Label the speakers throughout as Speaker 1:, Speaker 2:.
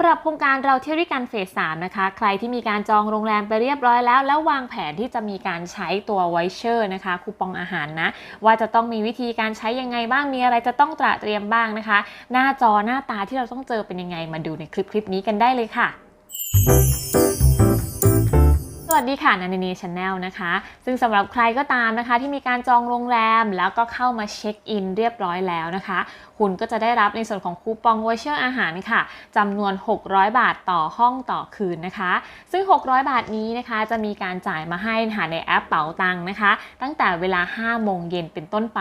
Speaker 1: ปรับโครงการเราเที่ยวด้วยกันเฟสสามนะคะ ใครที่มีการจองโรงแรมไปเรียบร้อยแล้ว แล้ววางแผนที่จะมีการใช้ตัวไวเชอร์นะคะคูปองอาหารนะ ว่าจะต้องมีวิธีการใช้ยังไงบ้าง มีอะไรจะต้องตระเตรียมบ้างนะคะ หน้าจอหน้าตาที่เราต้องเจอเป็นยังไงมาดูในคลิปคลิปนี้กันได้เลยค่ะ วัสดีค่ะนันนีชาแนลนะคะ ซึ่งสำหรับใครก็ตามนะคะ ที่มีการจองโรงแรมแล้วก็เข้ามาเช็คอินเรียบร้อยแล้วนะคะ คุณก็จะได้รับในส่วนของคูปองวอเชอร์อาหารค่ะจำนวน 600 บาทต่อห้องต่อคืนนะคะ ซึ่ง 600 บาทนี้นะคะ จะมีการจ่ายมาให้นะคะในแอปเป๋าตังค์นะคะ ตั้งแต่เวลา 5 โมงเย็นเป็นต้นไป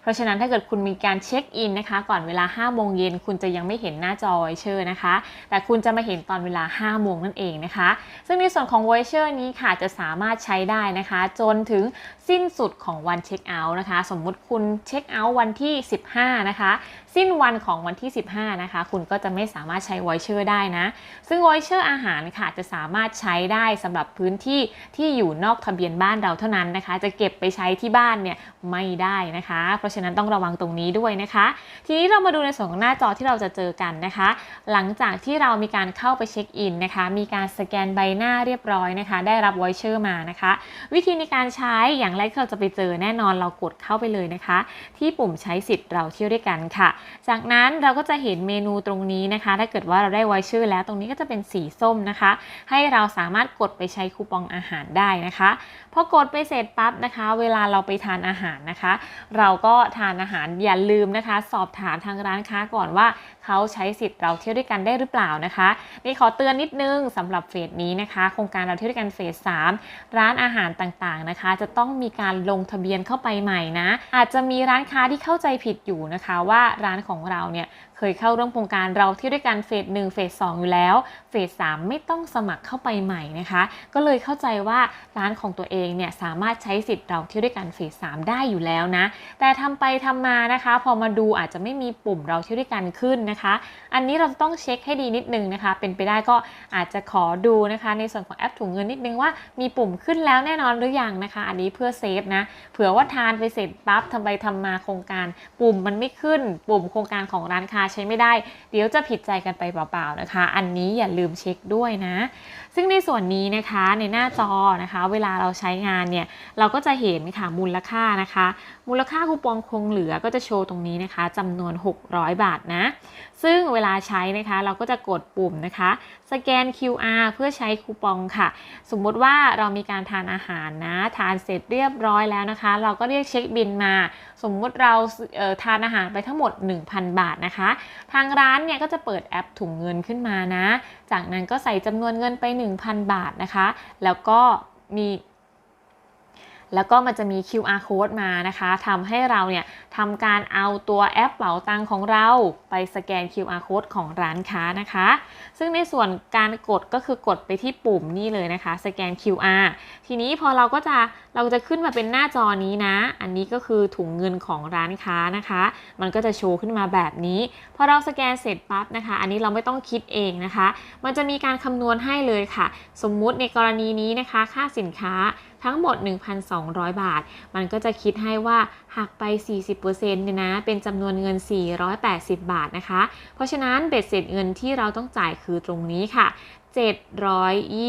Speaker 1: เพราะฉะนั้นถ้าเกิดคุณมีการเช็คอินนะคะ ก่อนเวลา 5 โมงเย็นคุณจะยังไม่เห็นหน้าจอวอเชอร์นะคะ แต่คุณจะมาเห็นตอนเวลา 5 โมงนั่นเองนะคะ ซึ่งในส่วนของวอเชอร์นี้ค่ะจะสามารถใช้ได้นะคะ จนถึง สิ้นสุดของวันเช็คเอาท์นะคะ สมมุติคุณเช็คเอาท์วันที่ 15 นะคะ สิ้นวันของวันที่ 15 นะคะ คุณก็จะไม่สามารถใช้วอเชอร์ได้นะ ซึ่งวอเชอร์อาหารค่ะจะสามารถใช้ได้สำหรับพื้นที่ที่อยู่นอกทะเบียนบ้านเราเท่านั้นนะคะ จะเก็บไปใช้ที่บ้านเนี่ยไม่ได้นะคะ เพราะฉะนั้นต้องระวังตรงนี้ด้วยนะคะ ทีนี้เรามาดูในส่วนของหน้าจอที่เราจะเจอกันนะคะ หลังจากที่เรามีการเข้าไปเช็คอินนะคะ มีการสแกนใบหน้าเรียบร้อยนะคะ ได้รับวอเชอร์มานะคะ วิธีในการใช้อย่างแรกที่เราจะไปเจอแน่นอนเรากดเข้าไปเลยนะคะ ที่ปุ่มใช้สิทธิ์เราเที่ยวด้วยกันค่ะ จากนั้นเราก็จะเห็นเมนูตรงนี้นะคะ ถ้าเกิดว่าเราได้ไวอยเชอแล้วตรงนี้ก็จะเป็นสีส้มนะคะ ให้เราสามารถกดไปใช้คูปองอาหารได้นะคะพอกดไปเสร็จปั๊บนะคะ เวลาเราไปทานอาหารนะคะ เราก็ทานอาหารอย่าลืมนะคะ สอบถามทางร้านค้าก่อนว่า เขาใช้สิทธิ์เราเที่ยวด้วยกันได้หรือเปล่านะคะนี่ขอเตือนนิดนึงสำหรับเฟสนี้นะคะ โครงการเราเที่ยวด้วยกันเฟส3ร้านอาหารต่างๆนะคะ จะต้องมีการลงทะเบียนเข้าไปใหม่นะ อาจจะมีร้านค้าที่เข้าใจผิดอยู่นะคะ ว่าร้านของเราเนี่ย เคยเข้าร่วมโครงการเราเที่ยวด้วยกันเฟส1เฟส2อยู่แล้ว เฟส3ไม่ต้องสมัครเข้าไปใหม่นะคะ ก็เลยเข้าใจว่าร้านของตัวเองเนี่ยสามารถใช้สิทธิ์เราเที่ยวด้วยกันเฟส3ได้อยู่แล้วนะ แต่ทำไปทำมานะคะ พอมาดูอาจจะไม่มีปุ่มเราเที่ยวด้วยกันขึ้นนะคะ อันนี้เราต้องเช็คให้ดีนิดนึงนะคะ เป็นไปได้ก็อาจจะขอดูนะคะ ในส่วนของแอปถุงเงินนิดนึงว่ามีปุ่มขึ้นแล้วแน่นอนหรือยังนะคะ อันนี้เพื่อเซฟนะเผื่อว่าทานไปเสร็จปั๊บทำไปทำมาโครงการ ปุ่มมันไม่ขึ้น ปุ่มโครงการของร้านค้าใช้ไม่ได้ เดี๋ยวจะผิดใจกันไปเปล่าๆนะคะ อันนี้อย่าลืมเช็คด้วยนะ ซึ่งในส่วนนี้นะคะในหน้าจอนะคะ เวลาเราใช้งานเนี่ยเราก็จะเห็นค่ะมูลค่านะคะ มูลค่าคูปองคงเหลือก็จะโชว์ตรงนี้นะคะจำนวน 600 บาทนะ ซึ่งเวลาใช้นะคะเราก็จะกดปุ่มนะคะ สแกน QR เพื่อใช้คูปองค่ะ สมมุติว่าเรามีการทานอาหารนะ ทานเสร็จเรียบร้อยแล้วนะคะ เราก็เรียกเช็คบินมา สมมุติเราเทานอาหารไปทั้งหมด 1,000 บาทนะคะ ทางร้านเนี่ยก็จะเปิดแอปถุงเงินขึ้นมานะ จากนั้นก็ใส่จำนวนเงินไป 1,000 บาทนะคะ แล้วก็มี แล้วก็มันจะมี QR code มานะคะทำให้เราเนี่ยทำการเอาตัวแอปเป๋าตังของเราไปสแกน QR code ของร้านค้านะคะ ซึ่งในส่วนการกดก็คือกดไปที่ปุ่มนี่เลยนะคะ สแกน QR ทีนี้พอเราก็จะเราจะขึ้นมาเป็นหน้าจอนี้นะ อันนี้ก็คือถุงเงินของร้านค้านะคะ มันก็จะโชว์ขึ้นมาแบบนี้พอเราสแกนเสร็จปั๊บนะคะ อันนี้เราไม่ต้องคิดเองนะคะ มันจะมีการคำนวณให้เลยค่ะ สมมุติในกรณีนี้นะคะ ค่าสินค้าทั้งหมด 1,200 บาท มันก็จะคิดให้ว่าหักไป 40%เนี่ยนะ เป็นจำนวนเงิน 480 บาทนะคะ เพราะฉะนั้นเบ็ดเสร็จเงินที่เราต้องจ่ายคือตรงนี้ค่ะ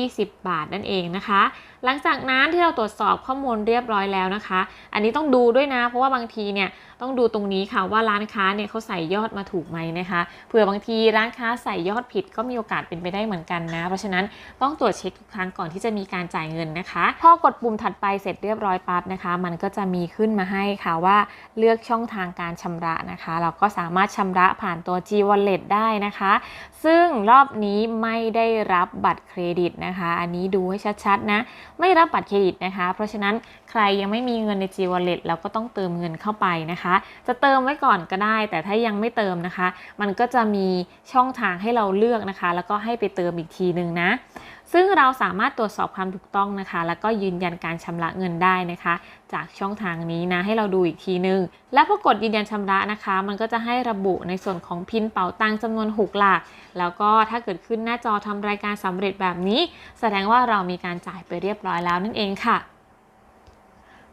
Speaker 1: 720 บาทนั่นเองนะคะ หลังจากนั้นที่เราตรวจสอบข้อมูลเรียบร้อยแล้วนะคะ อันนี้ต้องดูด้วยนะ เพราะว่าบางทีเนี่ยต้องดูตรงนี้ค่ะว่าร้านค้าเนี่ยเขาใส่ยอดมาถูกไหมนะคะเผื่อบางทีร้านค้าใส่ยอดผิดก็มีโอกาสเป็นไปได้เหมือนกันนะ เพราะฉะนั้นต้องตรวจเช็คทุกครั้งก่อนที่จะมีการจ่ายเงินนะคะ พอกดปุ่มถัดไปเสร็จเรียบร้อยปั๊บนะคะ มันก็จะมีขึ้นมาให้ค่ะว่าเลือกช่องทางการชำระนะคะ เราก็สามารถชำระผ่านตัว G Wallet ได้นะคะ ซึ่งรอบนี้ไม่ได้รับบัตรเครดิตนะคะ อันนี้ดูให้ชัดๆนะไม่รับบัตรเครดิตนะคะ เพราะฉะนั้นใครยังไม่มีเงินใน G Wallet เราก็ต้องเติมเงินเข้าไปนะคะ จะเติมไว้ก่อนก็ได้ แต่ถ้ายังไม่เติมนะคะ มันก็จะมีช่องทางให้เราเลือกนะคะ แล้วก็ให้ไปเติมอีกทีนึงนะ ซึ่งเราสามารถตรวจสอบความถูกต้องนะคะ แล้วก็ยืนยันการชำระเงินได้นะคะ จากช่องทางนี้นะให้เราดูอีกทีนึง และพอกดยืนยันชำระนะคะ มันก็จะให้ระบุในส่วนของพินเป๋าตังค์จำนวน 6 หลัก แล้วก็ถ้าเกิดขึ้นหน้าจอทำรายการสำเร็จแบบนี้ แสดงว่าเรามีการจ่ายไปเรียบร้อยแล้วนั่นเองค่ะ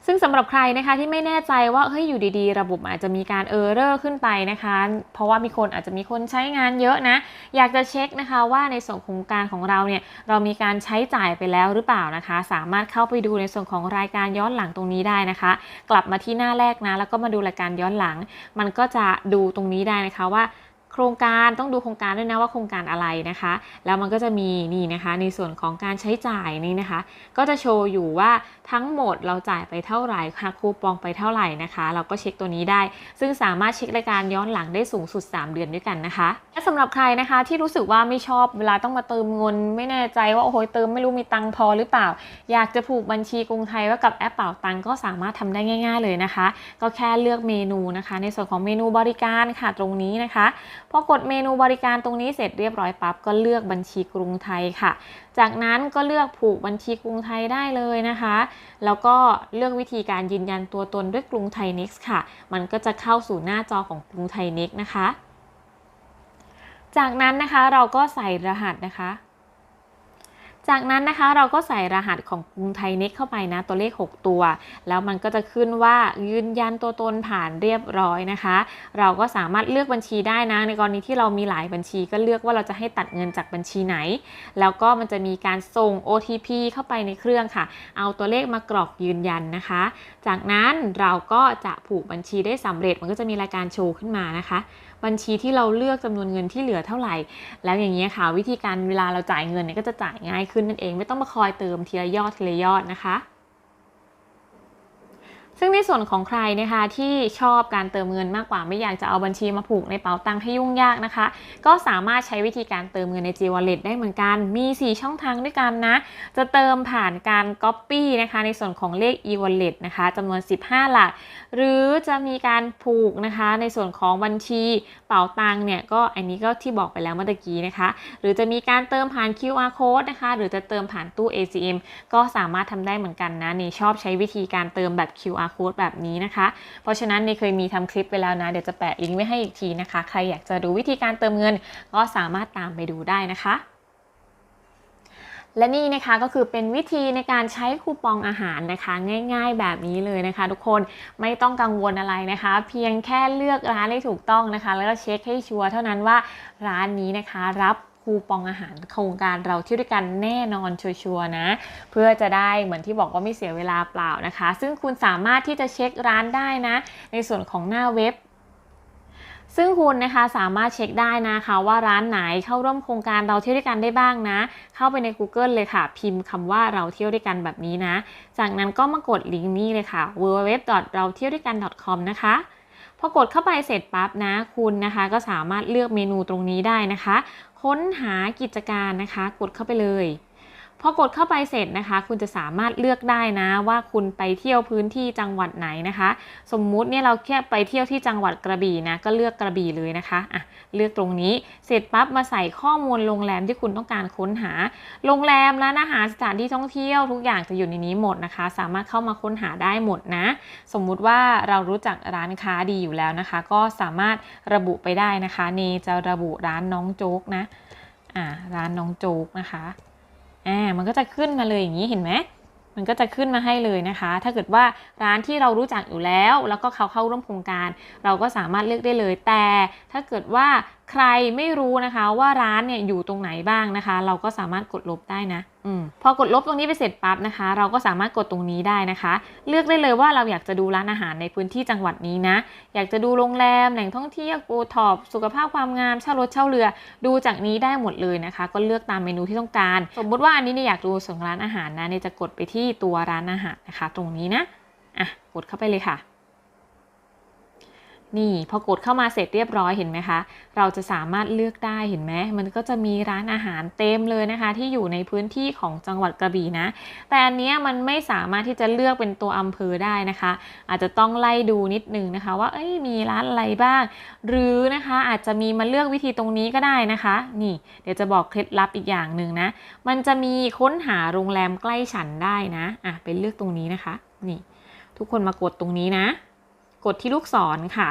Speaker 1: ซึ่งสำหรับใครนะคะที่ไม่แน่ใจว่าเฮ้ยอยู่ดีๆ ระบบอาจจะมีการเออร์เรอร์ขึ้นไปนะคะ เพราะว่ามีคนอาจจะมีคนใช้งานเยอะนะ อยากจะเช็คนะคะว่าในส่วนของการของเราเนี่ยเรามีการใช้จ่ายไปแล้วหรือเปล่านะคะ สามารถเข้าไปดูในส่วนของรายการย้อนหลังตรงนี้ได้นะคะ กลับมาที่หน้าแรกนะ แล้วก็มาดูรายการย้อนหลัง มันก็จะดูตรงนี้ได้นะคะว่า โครงการต้องดูโครงการด้วยนะว่าโครงการอะไรนะคะ แล้วมันก็จะมีนี่นะคะ ในส่วนของการใช้จ่ายนี่นะคะ ก็จะโชว์อยู่ว่าทั้งหมดเราจ่ายไปเท่าไหร่หักคูปองไปเท่าไหร่นะคะ เราก็เช็คตัวนี้ได้ ซึ่งสามารถเช็ครายการย้อนหลังได้สูงสุด 3 เดือนด้วยกันนะคะและสำหรับใครนะคะที่รู้สึกว่าไม่ชอบเวลาต้องมาเติมเงินไม่แน่ใจว่าโอ้โหเติมไม่รู้มีตังพอหรือเปล่า อยากจะผูกบัญชีกรุงไทยไว้กับแอปเป่าตังก็สามารถทำได้ง่าย ๆ เลยนะคะ ก็แค่เลือกเมนูนะคะ ในส่วนของเมนูบริการค่ะตรงนี้นะคะพอกดเมนูบริการตรงนี้เสร็จเรียบร้อยปั๊บก็เลือกบัญชีกรุงไทยค่ะ จากนั้นก็เลือกผูกบัญชีกรุงไทยได้เลยนะคะ แล้วก็เลือกวิธีการยืนยันตัวตนด้วยกรุงไทย Next ค่ะ มันก็จะเข้าสู่หน้าจอของกรุงไทย Next นะคะ จากนั้นนะคะเราก็ใส่รหัสนะคะ จากนั้นนะคะเราก็ใส่รหัสของกรุงไทยเน็กเข้าไปนะตัวเลข 6 ตัว แล้วมันก็จะขึ้นว่ายืนยันตัวตนผ่านเรียบร้อยนะคะ เราก็สามารถเลือกบัญชีได้นะ ในกรณีที่เรามีหลายบัญชีก็เลือกว่าเราจะให้ตัดเงินจากบัญชีไหน แล้วก็มันจะมีการส่ง OTP เข้าไปในเครื่องค่ะ เอาตัวเลขมากรอกยืนยันนะคะ จากนั้นเราก็จะผูกบัญชีได้สำเร็จมันก็จะมีรายการโชว์ขึ้นมานะคะ บัญชีที่เราเลือกจำนวนเงินที่เหลือเท่าไหร่ แล้วอย่างนี้ค่ะ วิธีการเวลาเราจ่ายเงินเนี่ยก็จะจ่ายง่ายขึ้นนั่นเอง ไม่ต้องมาคอยเติมทีละยอดทีละยอดนะคะ ซึ่งในส่วนของใครนะคะที่ชอบการเติมเงินมากกว่าไม่อยากจะเอาบัญชีมาผูกในเป๋าตังค์ให้ยุ่งยากนะคะ ก็สามารถใช้วิธีการเติมเงินใน G Wallet ได้เหมือนกัน มี 4 ช่องทางด้วยกันนะ จะเติมผ่านการ Copy นะคะในส่วนของเลข e wallet นะคะจำนวน 15 หลัก หรือจะมีการผูกนะคะในส่วนของบัญชีเป๋าตังค์เนี่ยก็อันนี้ก็ที่บอกไปแล้วเมื่อกี้นะคะ หรือจะมีการเติมผ่าน QR code นะคะหรือจะเติมผ่านตู้ ATM ก็สามารถทำได้เหมือนกันนะนี่ชอบใช้วิธีการเติมแบบ QR code แบบนี้นะคะ เพราะฉะนั้นนีเคยมีทำคลิปไปแล้วนะ เดี๋ยวจะแปะลิงก์ไว้ให้อีกทีนะคะ ใครอยากจะดูวิธีการเติมเงิน ก็สามารถตามไปดูได้นะคะและนี่นะคะก็คือเป็นวิธีในการใช้คูปองอาหารนะคะ ง่ายๆแบบนี้เลยนะคะ ทุกคนไม่ต้องกังวลอะไรนะคะ เพียงแค่เลือกร้านให้ถูกต้องนะคะ แล้วก็เช็คให้ชัวร์เท่านั้นว่าร้านนี้นะคะรับ คูปองอาหารโครงการเราเที่ยวด้วยกันแน่นอนชัวร์ๆนะ เพื่อจะได้เหมือนที่บอกว่าไม่เสียเวลาเปล่านะคะ ซึ่งคุณสามารถที่จะเช็คร้านได้นะ ในส่วนของหน้าเว็บซึ่งคุณนะคะสามารถเช็คได้นะคะว่าร้านไหนเข้าร่วมโครงการเราเที่ยวด้วยกันได้บ้างนะ เข้าไปใน Google เลยค่ะ พิมพ์คำว่าเราเที่ยวด้วยกันแบบนี้นะ จากนั้นก็มากดลิงก์นี้เลยค่ะ www เราเที่ยวด้วยกัน com นะคะ พอกดเข้าไปเสร็จปั๊บนะคุณนะคะก็สามารถเลือกเมนูตรงนี้ได้นะคะ ค้นหากิจการนะคะ กดเข้าไปเลย พอกดเข้าไปเสร็จนะคะ คุณจะสามารถเลือกได้นะว่าคุณไปเที่ยวพื้นที่จังหวัดไหนนะคะ สมมุติเนี่ยเราแค่ไปเที่ยวที่จังหวัดกระบี่นะก็เลือกกระบี่เลยนะคะอะเลือกตรงนี้เสร็จปั๊บมาใส่ข้อมูลโรงแรมที่คุณต้องการค้นหา โรงแรมร้านอาหารสถานที่ท่องเที่ยวทุกอย่างจะอยู่ในนี้หมดนะคะ สามารถเข้ามาค้นหาได้หมดนะ สมมุติว่าเรารู้จักร้านค้าดีอยู่แล้วนะคะ ก็สามารถระบุไปได้นะคะเนจะระบุร้านน้องโจ๊กนะอ่าร้านน้องโจ๊กนะคะ อ่ามันก็จะขึ้นมาเลยอย่างนี้เห็นไหมมันก็จะขึ้นมาให้เลยนะคะ ถ้าเกิดว่าร้านที่เรารู้จักอยู่แล้ว แล้วก็เขาเข้าร่วมโครงการ เราก็สามารถเลือกได้เลย แต่ถ้าเกิดว่า ใครไม่รู้นะคะว่าร้านเนี่ยอยู่ตรงไหนบ้างนะคะ เราก็สามารถกดลบได้นะอพอกดลบตรงนี้ไปเสร็จปั๊บนะคะ เราก็สามารถกดตรงนี้ได้นะคะ เลือกได้เลยว่าเราอยากจะดูร้านอาหารในพื้นที่จังหวัดนี้นะ อยากจะดูโรงแรมแหล่งท่องเที่ยวโอท็อปสุขภาพความงามเช่ารถเช่าเรือ ดูจากนี้ได้หมดเลยนะคะ ก็เลือกตามเมนูที่ต้องการ สมมติว่าอันนี้เนี่ยอยากดูส่วนร้านอาหารนะเนี่ยจะกดไปที่ตัวร้านอาหารนะคะ ตรงนี้นะอะกดเข้าไปเลยค่ะ นี่พอกดเข้ามาเสร็จเรียบร้อยเห็นไหมคะ เราจะสามารถเลือกได้เห็นไหมมันก็จะมีร้านอาหารเต็มเลยนะคะ ที่อยู่ในพื้นที่ของจังหวัดกระบี่นะ แต่อันนี้มันไม่สามารถที่จะเลือกเป็นตัวอำเภอได้นะคะ อาจจะต้องไล่ดูนิดนึงนะคะ ว่าเอ้ยมีร้านอะไรบ้าง หรือนะคะอาจจะมีมาเลือกวิธีตรงนี้ก็ได้นะคะ นี่ เดี๋ยวจะบอกเคล็ดลับอีกอย่างหนึ่งนะ มันจะมีค้นหาโรงแรมใกล้ฉันได้นะอะเป็นเลือกตรงนี้นะคะ นี่ ทุกคนมากดตรงนี้นะ ดที่ลูกศรค่ะ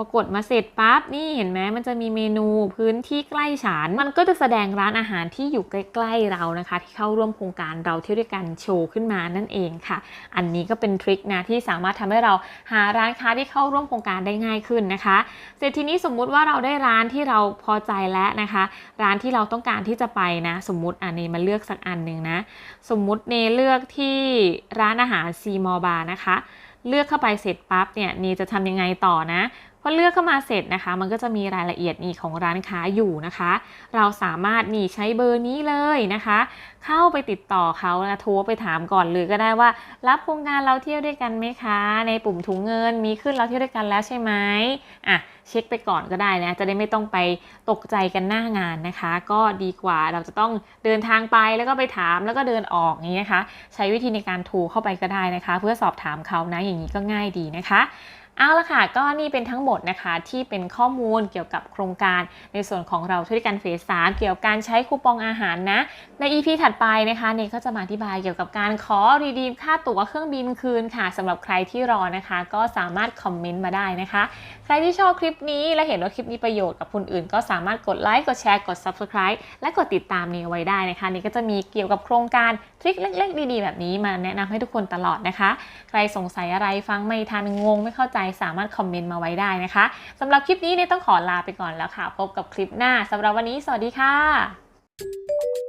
Speaker 1: พอกดมาเสร็จปั๊บนี่เห็นไหมมันจะมีเมนูพื้นที่ใกล้ฉัน มันก็จะแสดงร้านอาหารที่อยู่ใกล้ๆเรานะคะ ที่เข้าร่วมโครงการเราเที่ยวด้วยกันโชว์ขึ้นมานั่นเองค่ะ อันนี้ก็เป็นทริคนะที่สามารถทำให้เราหาร้านค้าที่เข้าร่วมโครงการได้ง่ายขึ้นนะคะ เสร็จทีนี้สมมุติว่าเราได้ร้านที่เราพอใจแล้วนะคะ ร้านที่เราต้องการที่จะไปนะ สมมุติอันนี้มาเลือกสักอันหนึ่งนะ สมมุติเนเลือกที่ร้านอาหารซีมอบาร์นะคะ เลือกเข้าไปเสร็จปั๊บเนี่ยนีจะทำยังไงต่อนะ พอเลือกเข้ามาเสร็จนะคะ มันก็จะมีรายละเอียดนี่ของร้านค้าอยู่นะคะ เราสามารถนี่ใช้เบอร์นี้เลยนะคะ เข้าไปติดต่อเขาโทรไปถามก่อนเลยก็ได้ว่า รับโครงการเราเที่ยวด้วยกันไหมคะ ในปุ่มถุงเงินมีขึ้นเราเที่ยวด้วยกันแล้วใช่ไหมอะเช็คไปก่อนก็ได้นะ จะได้ไม่ต้องไปตกใจกันหน้างานนะคะ ก็ดีกว่าเราจะต้องเดินทางไปแล้วก็ไปถามแล้วก็เดินออกอย่างนี้นะคะ ใช้วิธีในการโทรเข้าไปก็ได้นะคะ เพื่อสอบถามเขานะอย่างนี้ก็ง่ายดีนะคะ เอาละค่ะ ก็นี่เป็นทั้งหมดนะคะที่เป็นข้อมูลเกี่ยวกับโครงการในส่วนของเราที่วยกันเฟสสามเกี่ยวกับการใช้คูปองอาหารนะ ใน EP ถัดไปนะคะเนก็จะมาอธิบายเกี่ยวกับการขอรีดีมค่าตั๋วเครื่องบินคืนค่ะสำหรับใครที่รอนะคะ ก็สามารถคอมเมนต์มาได้นะคะ ใครที่ชอบคลิปนี้และเห็นว่าคลิปมีประโยชน์กับคนอื่น ก็สามารถกดไลค์กดแชร์กด Subscribe และกดติดตามเนไว้ได้นะคะเนก็จะมีเกี่ยวกับโครงการทริคเล็กๆ ดีๆ แบบนี้มาแนะนำให้ทุกคนตลอดนะคะ ใครสงสัยอะไรฟังไม่ทันงงไม่เข้าใจสามารถคอมเมนต์มาไว้ได้นะคะสำหรับคลิปนี้เนี่ยต้องขอลาไปก่อนแล้วค่ะ พบกับคลิปหน้าสำหรับวันนี้ สวัสดีค่ะ